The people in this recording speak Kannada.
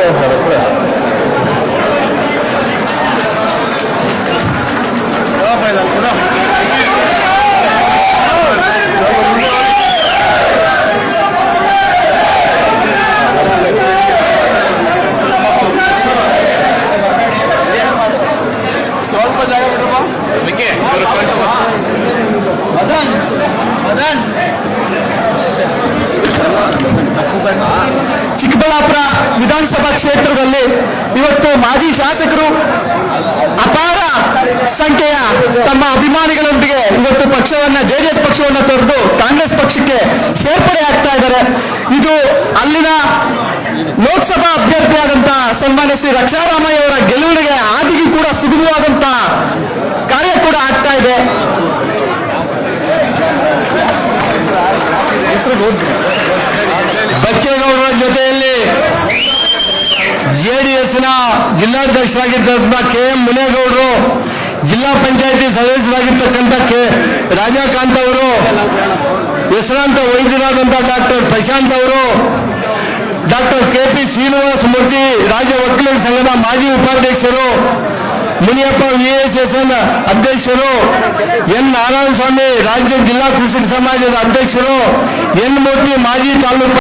Betul, betul. Cik. ವಿಧಾನಸಭಾ ಕ್ಷೇತ್ರದಲ್ಲಿ ಇವತ್ತು ಮಾಜಿ ಶಾಸಕರು ಅಪಾರ ಸಂಖ್ಯೆಯ ತಮ್ಮ ಅಭಿಮಾನಿಗಳೊಂದಿಗೆ ಇವತ್ತು ಪಕ್ಷವನ್ನ, ಜೆಡಿಎಸ್ ಪಕ್ಷವನ್ನ ತೊರೆದು ಕಾಂಗ್ರೆಸ್ ಪಕ್ಷಕ್ಕೆ ಸೇರ್ಪಡೆ ಆಗ್ತಾ ಇದ್ದಾರೆ. ಇದು ಅಲ್ಲಿನ ಲೋಕಸಭಾ ಅಭ್ಯರ್ಥಿಯಾದಂತ ಸನ್ಮಾನ್ಯ ಶ್ರೀ ರಕ್ಷಾರಾಮಯ್ಯ ಅವರ ಗೆಲುವಿಗೆ ಆದಿಗೂ ಕೂಡ ಸುಗಮವಾದಂತ ಕಾರ್ಯ ಕೂಡ ಆಗ್ತಾ ಇದೆ. ಬಚ್ಚೇಗೌಡರ ಜೊತೆಯಲ್ಲಿ ಜಿಲ್ಲಾಧ್ಯಕ್ಷರಾಗಿರ್ತಕ್ಕಂಥ ಕೆ ಎಂ ಮುನೇಗೌಡರು ಜಿಲ್ಲಾ ಪಂಚಾಯತಿ ಸದಸ್ಯರಾಗಿರ್ತಕ್ಕಂಥ ಕೆ ರಾಜಾಕಾಂತ್ ಅವರು, ಹೆಸರಾಂತ ವೈದ್ಯರಾದಂಥ ಡಾಕ್ಟರ್ ಪ್ರಶಾಂತ್ ಅವರು, doctor K P Srinivasa Murthy, ರಾಜ್ಯ ವಕೀಲರ ಸಂಘದ ಮಾಜಿ ಉಪಾಧ್ಯಕ್ಷರು, ಮುನಿಯಪ್ಪ ವಿಎಸ್ಎಸ್ಎನ್ ಅಧ್ಯಕ್ಷರು, ಎನ್. ನಾರಾಯಣ ಸ್ವಾಮಿ ರಾಜ್ಯ ಜಿಲ್ಲಾ ಕೃಷಿ ಸಮಾಜದ ಅಧ್ಯಕ್ಷರು, ಎನ್. ಮೂರ್ತಿ ಮಾಜಿ ತಾಲೂಕು